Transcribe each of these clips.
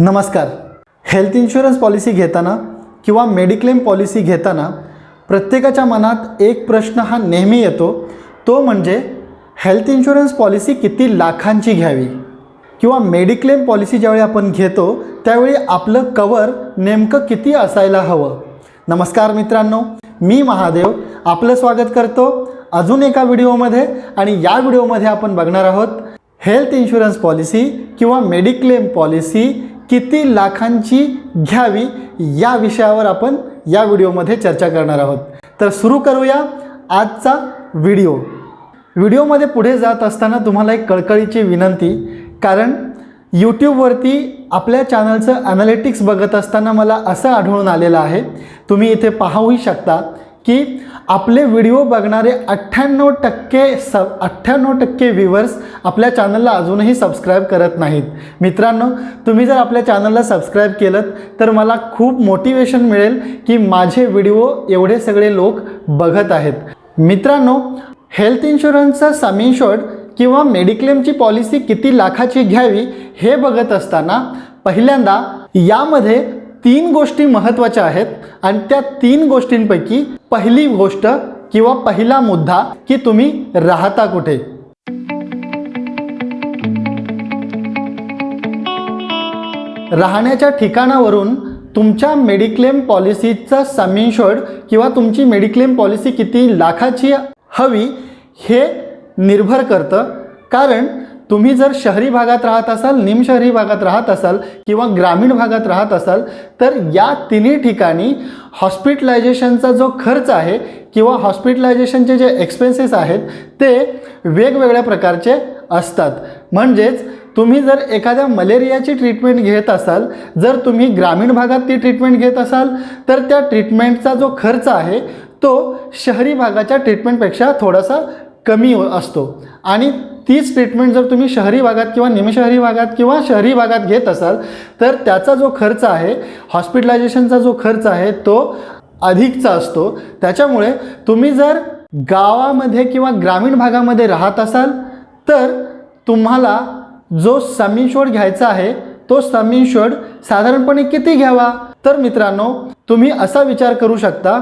नमस्कार. Health insurance policy घेताना किंवा मेडिक्लेम पॉलिसी घेताना प्रत्येकाच्या मनात एक प्रश्न हा नेहमी येतो. तो म्हणजे हेल्थ इन्शुरन्स पॉलिसी किती लाखांची घ्यावी? किंवा मेडिक्लेम पॉलिसी ज्यावेळी आपण घेतो त्यावेळी आपलं कवर नेमकं किती असायला हवं? नमस्कार मित्रांनो मी महादेव आपलं स्वागत करतो अजून एका व्हिडिओमध्ये आणि या व्हिडिओमध्ये आपण बघणार आहोत. हेल्थ इन्शुरन्स पॉलिसी किंवा मेडिक्लेम पॉलिसी किती लाखांची घ्यावी या विषयावर आपण या व्हिडिओमध्ये चर्चा करणार आहोत. तर सुरू करूया आजचा व्हिडिओ. व्हिडिओमध्ये पुढे जात असताना तुम्हाला एक कळकळीची विनंती कारण यूट्यूबवरती आपल्या चॅनलचं ॲनालिटिक्स बघत असताना मला असं आढळून आलेलं आहे. तुम्ही इथे पाहूही शकता की आपले व्हिडिओ बघणारे अठ्ठ्याण्णव टक्के स अठ्ठ्याण्णव टक्के व्ह्युअर्स आपल्या चॅनलला अजूनही सबस्क्राईब करत नाहीत. मित्रांनो तुम्ही जर आपल्या चॅनलला सबस्क्राईब केलं तर मला खूप मोटिवेशन मिळेल की माझे व्हिडिओ एवढे सगळे लोक बघत आहेत. मित्रांनो हेल्थ इन्शुरन्सचा समिनशॉट किंवा मेडिक्लेमची पॉलिसी किती लाखाची घ्यावी हे बघत असताना पहिल्यांदा यामध्ये तीन गोष्टी महत्त्वाच्या आहेत आणि त्या तीन गोष्टींपैकी पहिली गोष्ट किंवा पहिला मुद्दा की तुम्ही राहता कुठे? राहण्याच्या ठिकाणावरून तुमच्या मेडिक्लेम पॉलिसीचा सम किंवा तुमची मेडिक्लेम पॉलिसी किती लाखाची हवी हे निर्भर करतं. कारण तुम्ही जर शहरी भागात राहत असाल निमशहरी भागात राहत असाल किंवा ग्रामीण भागात राहत असाल तर या तिन्ही ठिकाणी हॉस्पिटलायझेशनचा जो खर्च आहे किंवा हॉस्पिटलायझेशनचे जे एक्सपेन्सेस आहेत ते वेगवेगळ्या प्रकारचे असतात. म्हणजेच तुम्ही जर एखाद्या मलेरियाची ट्रीटमेंट घेत असाल जर तुम्ही ग्रामीण भागात ती ट्रीटमेंट घेत असाल तर त्या ट्रीटमेंटचा जो खर्च आहे तो शहरी भागाच्या ट्रीटमेंटपेक्षा थोडासा कमी असतो. आणि तीच ट्रीटमेंट जर तुम्ही शहरी भागात किंवा निमशहरी भागात किंवा शहरी भागात घेत असाल तर त्याचा जो खर्च आहे हॉस्पिटलायझेशनचा जो खर्च आहे तो अधिकचा असतो. त्याच्यामुळे तुम्ही जर गावामध्ये किंवा ग्रामीण भागामध्ये राहत असाल तर तुम्हाला जो सम घ्यायचा आहे तो सम साधारणपणे किती घ्यावा? तर मित्रांनो तुम्ही असा विचार करू शकता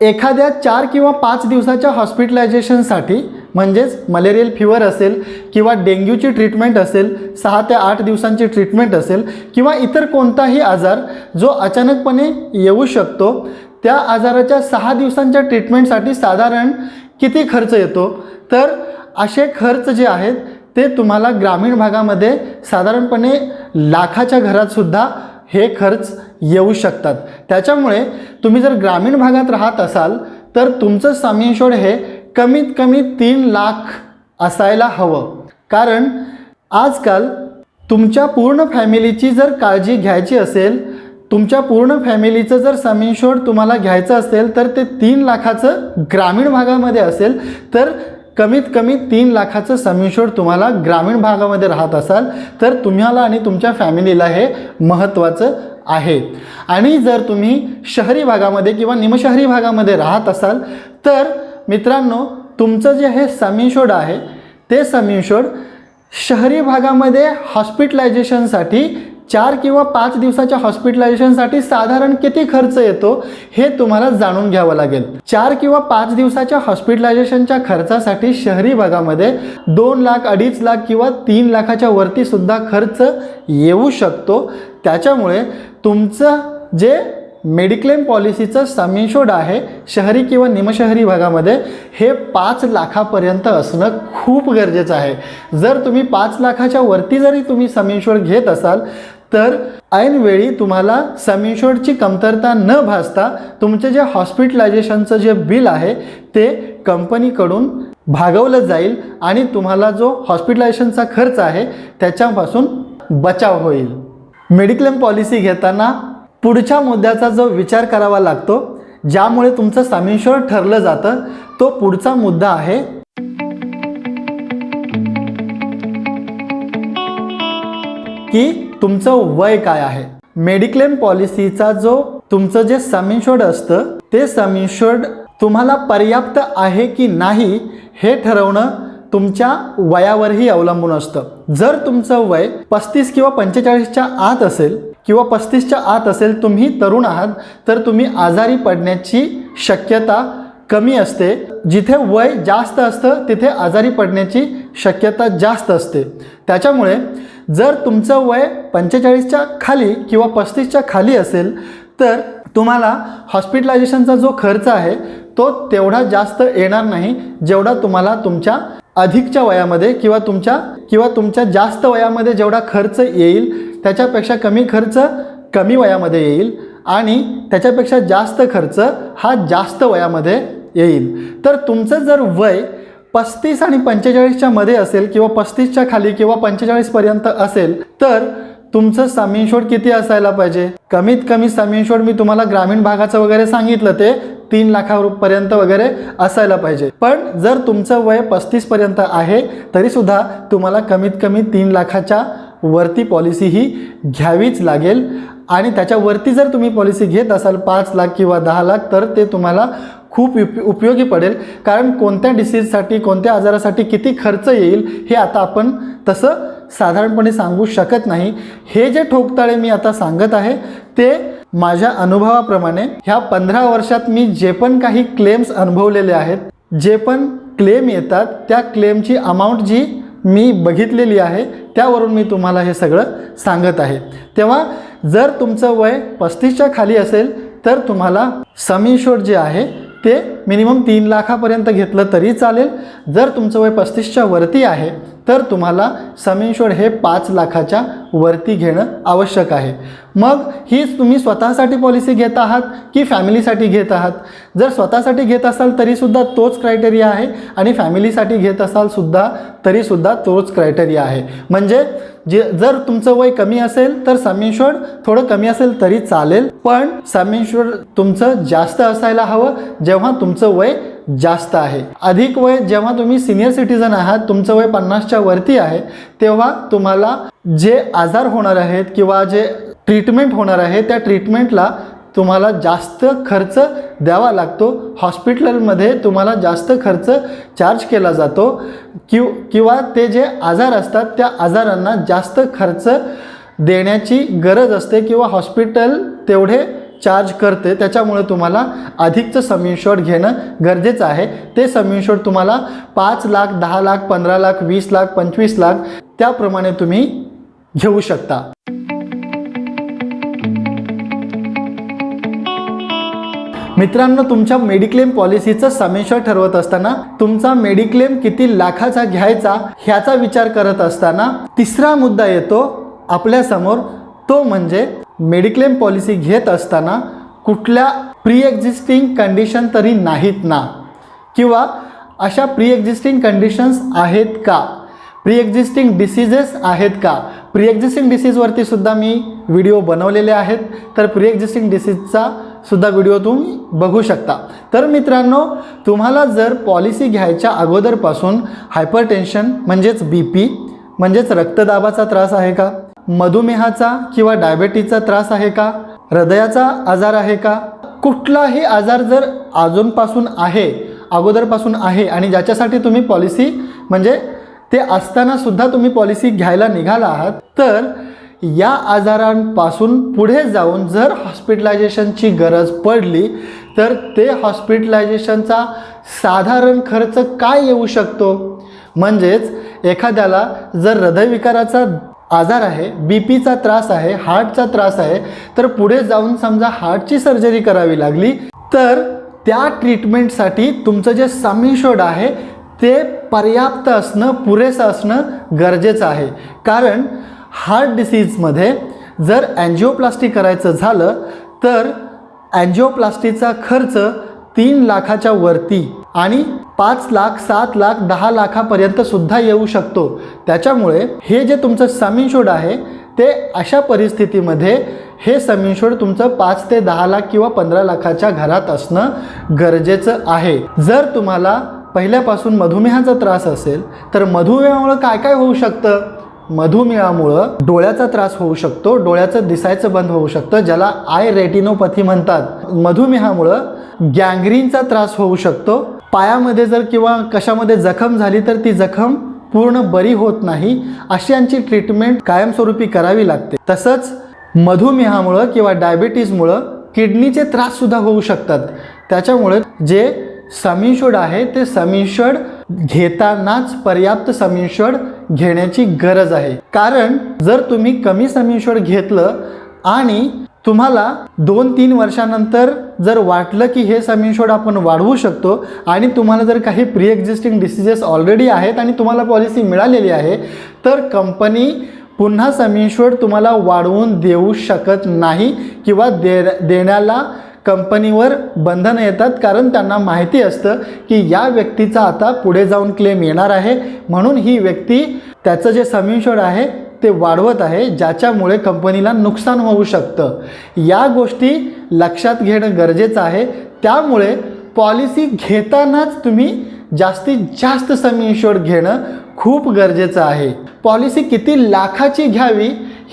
एखाद्या चार किंवा पाच दिवसाच्या हॉस्पिटलायझेशनसाठी म्हणजेच मलेरियल फिवर असेल किंवा डेंग्यूची ट्रीटमेंट असेल सहा ते आठ दिवसांची ट्रीटमेंट असेल किंवा इतर कोणताही आजार जो अचानकपणे येऊ शकतो त्या आजाराच्या सहा दिवसांच्या ट्रीटमेंटसाठी साधारण किती खर्च येतो? तर असे खर्च जे आहेत ते तुम्हाला ग्रामीण भागामध्ये साधारणपणे लाखाच्या घरातसुद्धा हे खर्च येऊ शकतात. त्याच्यामुळे तुम्ही जर ग्रामीण भागात राहत असाल तर तुमचं सम हे कमीत कमी तीन लाख असायला हवं. कारण आजकाल तुमच्या पूर्ण फॅमिलीची जर काळजी घ्यायची असेल तुमच्या पूर्ण फॅमिलीचं जर सम तुम्हाला घ्यायचं असेल तर ते तीन लाखाचं ग्रामीण भागामध्ये असेल तर कमीत कमी तीन लाखाचं सम तुम्हाला ग्रामीण भागामध्ये राहत असाल तर तुम्हाला आणि तुमच्या फॅमिलीला हे महत्त्वाचं आहे. आणि जर तुम्ही शहरी भागामध्ये किंवा निमशहरी भागामध्ये राहत असाल तर मित्रांनो तुमचं जे हे सम आहे ते सम शहरी भागामध्ये हॉस्पिटलायझेशनसाठी चार किंवा पाच दिवसाच्या हॉस्पिटलायझेशनसाठी साधारण किती खर्च येतो हे तुम्हाला जाणून घ्यावं लागेल. चार किंवा पाच दिवसाच्या हॉस्पिटलायझेशनच्या खर्चासाठी शहरी भागामध्ये दोन लाख अडीच लाख किंवा तीन लाखाच्या वरती सुद्धा खर्च येऊ शकतो. त्याच्यामुळे तुमचं जे मेडिक्लेम पॉलिसीचं सम आहे शहरी किंवा निमशहरी भागामध्ये. हे पाच लाखापर्यंत असणं खूप गरजेचं आहे. जर तुम्ही पाच लाखाच्या वरती जरी तुम्ही सम घेत असाल तर ऐनवेळी तुम्हाला सम कमतरता न भासता तुमचे जे हॉस्पिटलायझेशनचं जे बिल आहे ते कंपनीकडून भागवलं जाईल आणि तुम्हाला जो हॉस्पिटलायझेशनचा खर्च आहे त्याच्यापासून बचाव होईल. मेडिक्लेम पॉलिसी घेताना पुढच्या मुद्द्याचा जो विचार करावा लागतो ज्यामुळे तुमचं सम ठरलं जातं तो पुढचा मुद्दा आहे. की तुमचं वय काय आहे? मेडिक्लेम पॉलिसीचा जो तुमचं जे सम असतं ते सम तुम्हाला पर्याप्त आहे की नाही हे ठरवणं तुमच्या वयावरही अवलंबून असतं. जर तुमचं वय पस्तीस किंवा पंचेचाळीसच्या आत असेल किंवा पस्तीसच्या आत असेल तुम्ही तरुण आहात तर तुम्ही आजारी पडण्याची शक्यता कमी असते. जिथे वय जास्त असतं तिथे आजारी पडण्याची शक्यता जास्त असते. त्याच्यामुळे जर तुमचं वय पंचेचाळीसच्या खाली किंवा पस्तीसच्या खाली असेल तर तुम्हाला हॉस्पिटलायझेशनचा जो खर्च आहे तो तेवढा जास्त येणार नाही जेवढा तुम्हाला तुमच्या अधिकच्या वयामध्ये किंवा तुमच्या किंवा तुमच्या जास्त वयामध्ये जेवढा खर्च येईल त्याच्यापेक्षा कमी खर्च कमी वयामध्ये येईल आणि त्याच्यापेक्षा जास्त खर्च हा जास्त वयामध्ये येईल. तर तुमचं जर वय पस्तीस आणि पंचेचाळीसच्या मध्ये असेल किंवा पस्तीसच्या खाली किंवा पंचेचाळीसपर्यंत असेल तर तुमचं सम किती असायला पाहिजे? कमीत कमी सम मी तुम्हाला ग्रामीण भागाचं वगैरे सांगितलं ते तीन लाखापर्यंत वगैरे असायला पाहिजे. पण जर तुमचं वय पस्तीसपर्यंत आहे तरीसुद्धा तुम्हाला कमीत कमी तीन लाखाच्या वरती पॉलिसी ही घ्यावीच लागेल. आणि त्याच्यावरती जर तुम्ही पॉलिसी घेत असाल पाच लाख किंवा दहा लाख तर ते तुम्हाला खूप उप उपयोगी पडेल. कारण कोणत्या डिसीजसाठी कोणत्या आजारासाठी किती खर्च येईल हे आता आपण तसं साधारणपणे सांगू शकत नाही. हे जे ठोकताळे मी आता सांगत आहे ते माझ्या अनुभवाप्रमाणे ह्या पंधरा वर्षात मी जे पण काही क्लेम्स अनुभवलेले आहेत जे पण क्लेम येतात त्या क्लेमची अमाऊंट जी मी बघितलेली आहे त्यावरून मी तुम्हाला हे सगळं सांगत आहे. तेव्हा जर तुमचं वय पस्तीसच्या खाली असेल तर तुम्हाला सम इन्शोर्ड जे आहे ते मिनिमम तीन लाखापर्यंत घेतलं तरी चालेल. जर तुमचं वय पस्तीसच्या वरती आहे तर तुम्हाला सम इन्शोर्ड हे पाच लाखाच्या वरती घेणं आवश्यक आहे. मग हीच तुम्ही स्वतःसाठी पॉलिसी घेत आहात की फॅमिलीसाठी घेत आहात? जर स्वतःसाठी घेत असाल तरीसुद्धा तोच क्रायटेरिया आहे आणि फॅमिलीसाठी घेत असाल सुद्धा तरीसुद्धा तोच क्रायटेरिया आहे. म्हणजे जे जर तुमचं वय कमी असेल तर सम थोडं कमी असेल तरी चालेल. पण सम तुमचं जास्त असायला हवं जेव्हा तुमचं वय जास्त आहे. अधिक वय जेव्हा तुम्ही सिनियर सिटीजन आहात तुमचं वय पन्नासच्या वरती आहे तेव्हा तुम्हाला जे आजार होणार आहेत किंवा जे ट्रीटमेंट होणार आहे त्या ट्रीटमेंटला तुम्हाला जास्त खर्च द्यावा लागतो. हॉस्पिटलमध्ये तुम्हाला जास्त खर्च चार्ज केला जातो. किव किंवा ते जे आजार असतात त्या आजारांना जास्त खर्च देण्याची गरज असते किंवा हॉस्पिटल तेवढे चार्ज करते. त्याच्यामुळे तुम्हाला अधिकचं सम इन्शोर्ड घेणं गरजेचं आहे. ते सम इन्शोर्ड तुम्हाला पाच लाख दहा लाख पंधरा लाख वीस लाख पंचवीस लाख त्याप्रमाणे तुम्ही घेऊ शकता. मित्रांनो तुमच्या मेडिक्लेम पॉलिसीचं समेश्वर ठरवत असताना तुमचा मेडिक्लेम किती लाखाचा घ्यायचा ह्याचा विचार करत असताना तिसरा मुद्दा येतो आपल्यासमोर तो म्हणजे मेडिक्लेम पॉलिसी घेत असताना कुठल्या प्री एक्झिस्टिंग कंडिशन तरी नाहीत ना. किंवा अशा प्री एक्झिस्टिंग कंडिशन्स आहेत का? प्री एक्झिस्टिंग डिसीजेस आहेत का? प्री एक्झिस्टिंग डिसीजवरती सुद्धा मी व्हिडिओ बनवलेले आहेत. तर प्री एक्झिस्टिंग डिसीजचा सुद्धा व्हिडिओ तुम्ही बघू शकता. तर मित्रांनो तुम्हाला जर पॉलिसी घ्यायच्या अगोदरपासून हायपरटेन्शन म्हणजेच बी पी म्हणजेच रक्तदाबाचा त्रास आहे का? मधुमेहाचा किंवा डायबेटीसचा त्रास आहे का? हृदयाचा आजार आहे का? कुठलाही आजार जर अजूनपासून आहे अगोदरपासून आहे आणि ज्याच्यासाठी तुम्ही पॉलिसी म्हणजे ते असताना सुद्धा तुम्ही पॉलिसी घ्यायला निघाला आहात तर या आजारांपासून पुढे जाऊन जर हॉस्पिटलायझेशनची गरज पडली तर ते हॉस्पिटलायझेशनचा साधारण खर्च काय येऊ शकतो? म्हणजेच एखाद्याला जर हृदयविकाराचा आजार आहे बी पीचा त्रास आहे हार्टचा त्रास आहे तर पुढे जाऊन समजा हार्टची सर्जरी करावी लागली तर त्या ट्रीटमेंटसाठी तुमचं जे समिशोड आहे ते पर्याप्त असणं पुरेसं असणं गरजेचं आहे. कारण हार्ट डिसीजमध्ये जर अँजिओप्लास्टी करायचं झालं तर अँजिओप्लास्टीचा खर्च तीन लाखाच्या वरती आणि पाच लाख सात लाख दहा लाखापर्यंत सुद्धा येऊ शकतो. त्याच्यामुळे हे जे तुमचं समिनशोड आहे ते अशा परिस्थितीमध्ये हे समिनशोड तुमचं पाच ते दहा लाख किंवा पंधरा लाखाच्या घरात असणं गरजेचं आहे. जर तुम्हाला पहिल्यापासून मधुमेहाचा त्रास असेल तर मधुमेहामुळं काय काय होऊ शकतं? मधुमेहामुळं डोळ्याचा त्रास होऊ शकतो डोळ्याचं दिसायचं बंद होऊ शकतं ज्याला आय रेटिनोपॅथी म्हणतात. मधुमेहामुळं गँग्रीनचा त्रास होऊ शकतो. पायामध्ये जर किंवा कशामध्ये जखम झाली तर ती जखम पूर्ण बरी होत नाही अशी यांची ट्रीटमेंट कायमस्वरूपी करावी लागते. तसंच मधुमेहामुळं किंवा डायबिटीजमुळं किडनीचे त्राससुद्धा होऊ शकतात. त्याच्यामुळे जे समिंशोड आहे ते समिंशड घेतानाच पर्याप्त समिंशड घेण्याची गरज आहे. कारण जर तुम्ही कमी समिंशड घेतलं आणि तुम्हाला दोन तीन वर्षानंतर जर वाटलं की हे समिंशोड आपण वाढवू शकतो आणि तुम्हाला जर काही प्री एक्झिस्टिंग डिसिजेस ऑलरेडी आहेत आणि तुम्हाला पॉलिसी मिळालेली आहे तर कंपनी पुन्हा समिंशोड तुम्हाला वाढवून देऊ शकत नाही किंवा दे देण्याला कंपनीवर बंधनं येतात कारण त्यांना माहिती असतं की या व्यक्तीचा आता पुढे जाऊन क्लेम येणार आहे. म्हणून ही व्यक्ती त्याचं जे समिशोड आहे ते वाढवत आहे ज्याच्यामुळे कंपनीला नुकसान होऊ शकतं. या गोष्टी लक्षात घेणं गरजेचं आहे. त्यामुळे पॉलिसी घेतानाच तुम्ही जास्तीत जास्त सम इन्शुअर्ड घेणं खूप गरजेचं आहे. पॉलिसी किती लाखाची घ्यावी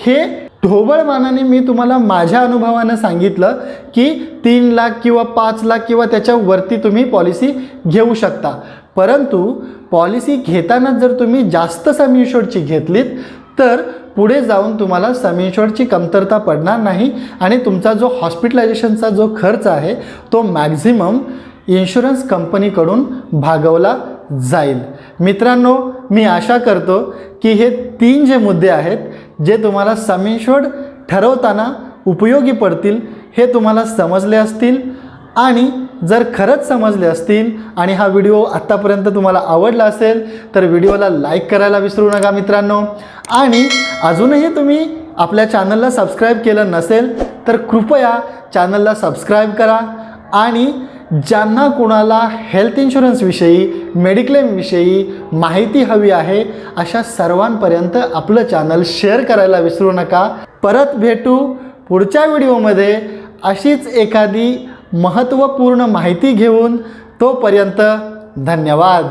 हे ढोबळ मानाने मी तुम्हाला माझ्या अनुभवानं सांगितलं की तीन लाख किंवा पाच लाख किंवा त्याच्यावरती तुम्ही पॉलिसी घेऊ शकता. परंतु पॉलिसी घेताना जर तुम्ही जास्त सम इन्शोर्डची घेतलीत तर पुढे जाऊन तुम्हाला सम इन्शोर्डची कमतरता पडणार नाही आणि तुमचा जो हॉस्पिटलायझेशनचा जो खर्च आहे तो मॅक्झिमम इन्शुरन्स कंपनीकडून भागवला जाईल. मित्रांनो मी आशा करतो की हे तीन जे मुद्दे आहेत जे तुम्हाला सम ठरवताना उपयोगी पडतील हे तुम्हाला समजले असतील. आणि जर खरंच समजले असतील आणि हा व्हिडिओ आत्तापर्यंत तुम्हाला आवडला असेल तर व्हिडिओला लाईक करायला विसरू नका मित्रांनो. आणि अजूनही तुम्ही आपल्या चॅनलला सबस्क्राईब केलं नसेल तर कृपया चॅनलला सबस्क्राईब करा. आणि ज्यांना कुणाला हेल्थ इन्शुरन्सविषयी मेडिक्लेमविषयी माहिती हवी आहे अशा सर्वांपर्यंत आपलं चॅनल शेअर करायला विसरू नका. परत भेटू पुढच्या व्हिडिओमध्ये अशीच एखादी महत्त्वपूर्ण माहिती घेऊन तोपर्यंत धन्यवाद.